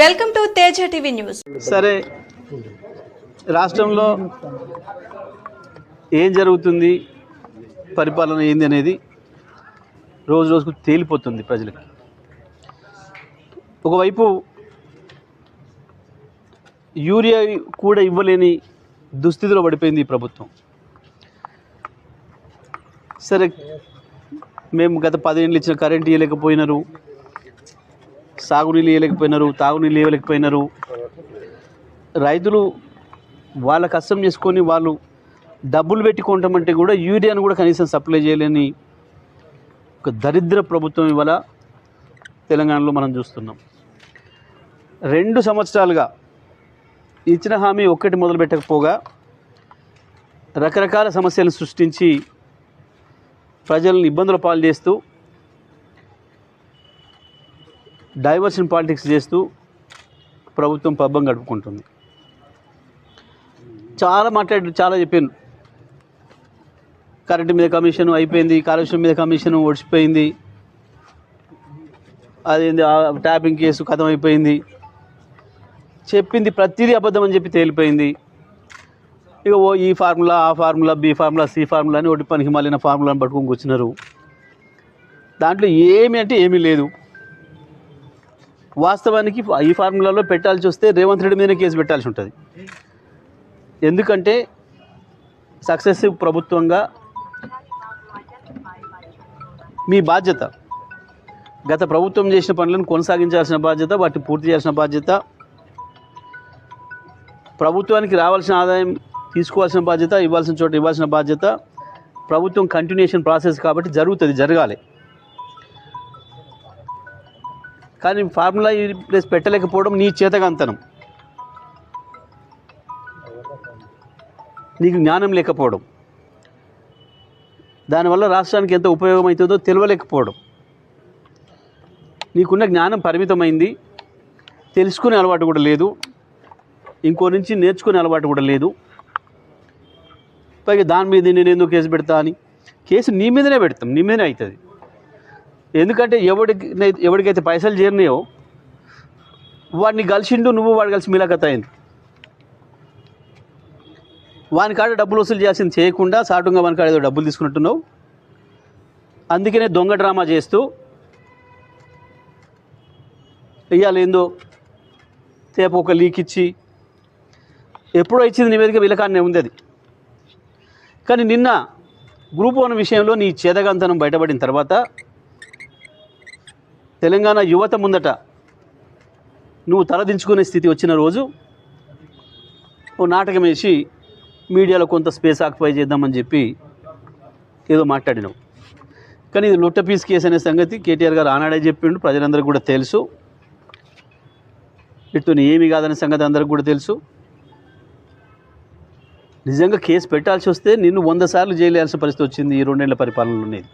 Welcome to Teja TV news. సరే రాష్ట్రంలో ఏం జరుగుతుంది పరిపాలన ఏంది అనేది రోజు రోజుకు తేలిపోతుంది ప్రజలకి. ఒకవైపు యూరియా కూడా ఇవ్వలేని దుస్థితిలో పడిపోయింది ఈ ప్రభుత్వం. సరే మేము గత పదేళ్ళు ఇచ్చిన కరెంట్ ఇవ్వలేకపోయినారు సాగునీళ్ళు ఇవ్వలేకపోయినారు తాగునీళ్ళు ఇవ్వలేకపోయినారు రైతులు వాళ్ళ కష్టం చేసుకొని వాళ్ళు డబ్బులు పెట్టుకోవటం కూడా యూరియాను కూడా కనీసం సప్లై చేయలేని ఒక దరిద్ర ప్రభుత్వం ఇవాళ తెలంగాణలో మనం చూస్తున్నాం. రెండు సంవత్సరాలుగా ఇచ్చిన హామీ ఒక్కటి మొదలు పెట్టకపోగా రకరకాల సమస్యలను సృష్టించి ప్రజలను ఇబ్బందుల పాలు చేస్తూ డైవర్షన్ పాలిటిక్స్ చేస్తూ ప్రభుత్వం పబ్బం గడుపుకుంటుంది. చాలా మాట్లాడి చాలా చెప్పాను కరెంటు మీద కమిషన్ అయిపోయింది కాలుష్యం మీద కమిషన్ ఒడిచిపోయింది అదేంది ట్యాపింగ్ కేసు కథం అయిపోయింది చెప్పింది ప్రతిదీ అబద్ధం అని చెప్పి తేలిపోయింది. ఇక ఓ ఈ formula A formula B formula C formula అని ఒకటి పనికి మాలిన ఫార్ములాని పట్టుకొని కూర్చున్నారు. దాంట్లో ఏమి అంటే ఏమీ లేదు. వాస్తవానికి ఈ ఫార్ములాలో పెట్టాల్సి వస్తే రేవంత్ రెడ్డి మీదనే కేసు పెట్టాల్సి ఉంటుంది. ఎందుకంటే సక్సెసివ్ ప్రభుత్వంగా మీ బాధ్యత. గత ప్రభుత్వం చేసిన పనులను కొనసాగించాల్సిన బాధ్యత వాటిని పూర్తి చేయాల్సిన బాధ్యత ప్రభుత్వానికి రావాల్సిన ఆదాయం తీసుకోవాల్సిన బాధ్యత ఇవ్వాల్సిన చోట ఇవ్వాల్సిన బాధ్యత ప్రభుత్వం కంటిన్యూషన్ ప్రాసెస్ కాబట్టి జరుగుతుంది జరగాలి. కానీ ఫార్ములా ఈ ప్లేస్ పెట్టలేకపోవడం నీ చేతగాంతనం. నీకు జ్ఞానం లేకపోవడం. దానివల్ల రాష్ట్రానికి ఎంత ఉపయోగం అవుతుందో తెలియలేకపోవడం నీకున్న జ్ఞానం పరిమితమైంది. తెలుసుకునే అలవాటు కూడా లేదు. ఇంకో నుంచి నేర్చుకునే అలవాటు కూడా లేదు. పైగా దాని మీద నేను ఎందుకు కేసు పెడతా అని. కేసు నీ మీదనే పెడతాం. నీ మీదనే అవుతుంది. ఎందుకంటే ఎవడికి ఎవడికైతే పైసలు చేరినాయో వాడిని కలిసిండు నువ్వు వాడు కలిసి మిలాఖత్ అయింది వాని కాడ డబ్బులు వసూలు చేయాల్సింది చేయకుండా సాటుగా వాని కాడ ఏదో డబ్బులు తీసుకున్నట్టున్నావు. అందుకనే దొంగ డ్రామా చేస్తూ ఇవాళ ఏందో తేపు ఒక లీక్ ఇచ్చి ఎప్పుడో ఇచ్చింది నివేదిక విలకాన్నే ఉంది అది కానీ నిన్న గ్రూప్ వన్ విషయంలో నీ చేదగంతనం బయటపడిన తర్వాత తెలంగాణ యువత ముందట నువ్వు తలదించుకునే స్థితి వచ్చిన రోజు ఓ నాటకం వేసి మీడియాలో కొంత స్పేస్ ఆక్యుపై చేద్దామని చెప్పి ఏదో మాట్లాడినావు. కానీ ఇది లొట్ట పీస్ కేసు అనే సంగతి కేటీఆర్ గారు ఆనాడే చెప్పిండు ప్రజలందరికీ కూడా తెలుసు. ఇటు ఏమి కాదనే సంగతి అందరికి కూడా తెలుసు. నిజంగా కేసు పెట్టాల్సి వస్తే నిన్ను వంద సార్లు జైలు వేయాల్సిన పరిస్థితి వచ్చింది ఈ రెండేళ్ళ పరిపాలనలో అనేది.